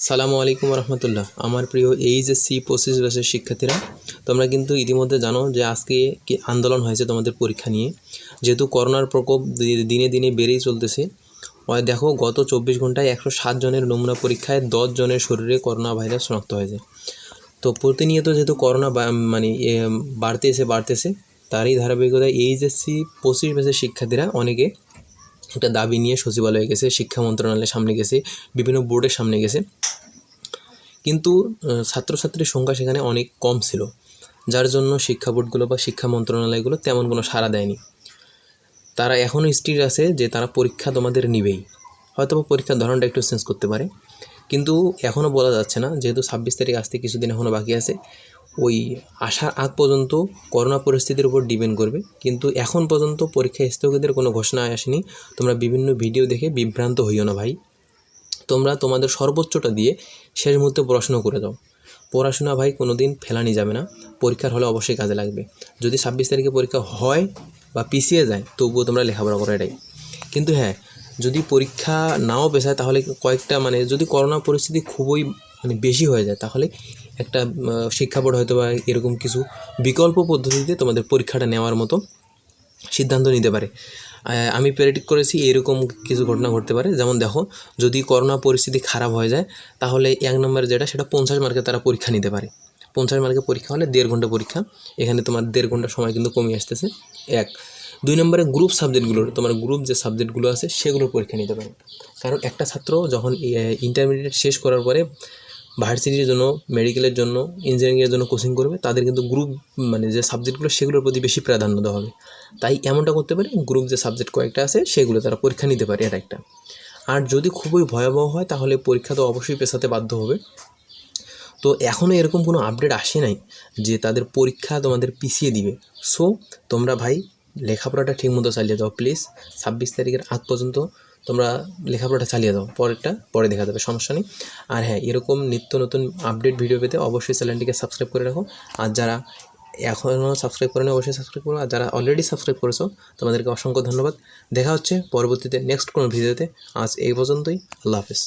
সালামু আলাইকুম রহমতুল্লাহ। আমার প্রিয় এইচএসসি পঁচিশ বছরের শিক্ষার্থীরা তোমরা কিন্তু ইতিমধ্যে জানো যে আজকে কি আন্দোলন হয়েছে তোমাদের পরীক্ষা নিয়ে। যেহেতু করোনার প্রকোপ দিনে দিনে বেড়েই চলতেছে দেখো গত চব্বিশ ঘন্টায় একশো সাত জনের নমুনা পরীক্ষায় দশ জনের শরীরে করোনা ভাইরাস শনাক্ত হয়েছে। তো প্রতিনিয়ত যেহেতু করোনা মানে এ, বাড়তেছে বাড়তেছে তারই ধারাবাহিকতায় এইচএসসি পঁচিশ বছরের শিক্ষার্থীরা অনেকে একটা দাবি নিয়ে সচিবালয়ে গেছে শিক্ষা মন্ত্রণালয়ের সামনে গেছে বিভিন্ন বোর্ডের সামনে গেছে। কিন্তু ছাত্রছাত্রীর সংখ্যা সেখানে অনেক কম ছিল। যার জন্য শিক্ষা বোর্ডগুলো বা শিক্ষা মন্ত্রণালয়গুলো তেমন কোনো সাড়া দেয়নি। তারা এখনও স্থির আছে যে তারা পরীক্ষা তোমাদের নিবেই। হয়তো পরীক্ষার ধরনটা একটু চেঞ্জ করতে পারে। কিন্তু এখনও বলা যাচ্ছে না, যেহেতু ছাব্বিশ তারিখ আসতে কিছুদিন এখনও বাকি আছে, ওই আসার আগ পর্যন্ত করোনা পরিস্থিতির উপর ডিপেন্ড করবে। কিন্তু এখন পর্যন্ত পরীক্ষা স্থগিতের কোনো ঘোষণা আসেনি। তোমরা বিভিন্ন ভিডিও দেখে বিভ্রান্ত হইও না ভাই। তোমরা তোমাদের সর্বোচ্চটা দিয়ে শেষ মুহূর্তে পড়াশুনো করে দাও। পড়াশোনা ভাই কোনো দিন ফেলানি যাবে না। পরীক্ষার হলে অবশ্যই কাজে লাগবে। যদি ছাব্বিশ তারিখে পরীক্ষা হয় বা পিছিয়ে যায়, তবুও তোমরা লেখাপড়া করো এটাই। কিন্তু হ্যাঁ যদি পরীক্ষা নাও পেছায় তাহলে কয়েকটা মানে যদি করোনা পরিস্থিতি খুবই মানে বেশি হয়ে যায়, তাহলে একটা শিক্ষা বোর্ড হয়তো বা এরকম কিছু বিকল্প পদ্ধতিতে তোমাদের পরীক্ষাটা নেওয়ার মতো সিদ্ধান্ত নিতে পারে। আমি প্রেডিক্ট করেছি এরকম কিছু ঘটনা ঘটতে পারে। যেমন দেখো, যদি করোনা পরিস্থিতি খারাপ হয়ে যায়, তাহলে এক নম্বর যেটা, সেটা পঞ্চাশ মার্কে তারা পরীক্ষা নিতে পারে। পঞ্চাশ মার্কে পরীক্ষা হলে দেড় ঘণ্টা পরীক্ষা। এখানে তোমার দেড় ঘণ্টা সময় কিন্তু কমে আসতেছে। এক। দুই নম্বরে গ্রুপ সাবজেক্টগুলোর তোমার গ্রুপ যে সাবজেক্টগুলো আছে, সেগুলোর পরীক্ষা নিতে পারে। কারণ একটা ছাত্র যখন ইন্টারমিডিয়েট শেষ করার পরে ভার্সিটির জন্য, মেডিকেলের জন্য, ইঞ্জিনিয়ারিংয়ের জন্য কোচিং করবে, তাদের কিন্তু গ্রুপ মানে যে সাবজেক্টগুলো সেগুলোর প্রতি বেশি প্রাধান্য দেওয়া হবে। তাই এমনটা করতে পারে গ্রুপ যে সাবজেক্ট কয়েকটা আছে, সেগুলো তারা পরীক্ষা নিতে পারে এটা একটা। আর যদি খুবই ভয়াবহ হয়, তাহলে পরীক্ষা তো অবশ্যই পেছাতে বাধ্য হবে। তো এখনও এরকম কোনো আপডেট আসে নাই যে তাদের পরীক্ষা তোমাদের পিছিয়ে দিবে? সো তোমরা ভাই লেখাপড়াটা ঠিকমতো চালিয়ে দাও প্লিজ ছাব্বিশ তারিখের আগ পর্যন্ত তোমরা লেখাপড়াটা চালিয়ে দাও, পরেরটা, পরে দেখা যাবে, সমস্যা নেই। আর হ্যাঁ এরকম নিত্য নতুন আপডেট ভিডিও পেতে অবশ্যই চ্যানেলটিকে সাবস্ক্রাইব করে রাখো। আর যারা এখনও সাবস্ক্রাইব করেনি, অবশ্যই সাবস্ক্রাইব করো। আর যারা অলরেডি সাবস্ক্রাইব করেছ, তোমাদেরকে অসংখ্য ধন্যবাদ। দেখা হচ্ছে পরবর্তীতে নেক্সট কোনো ভিডিওতে আজ এই পর্যন্তই, আল্লাহ হাফিজ।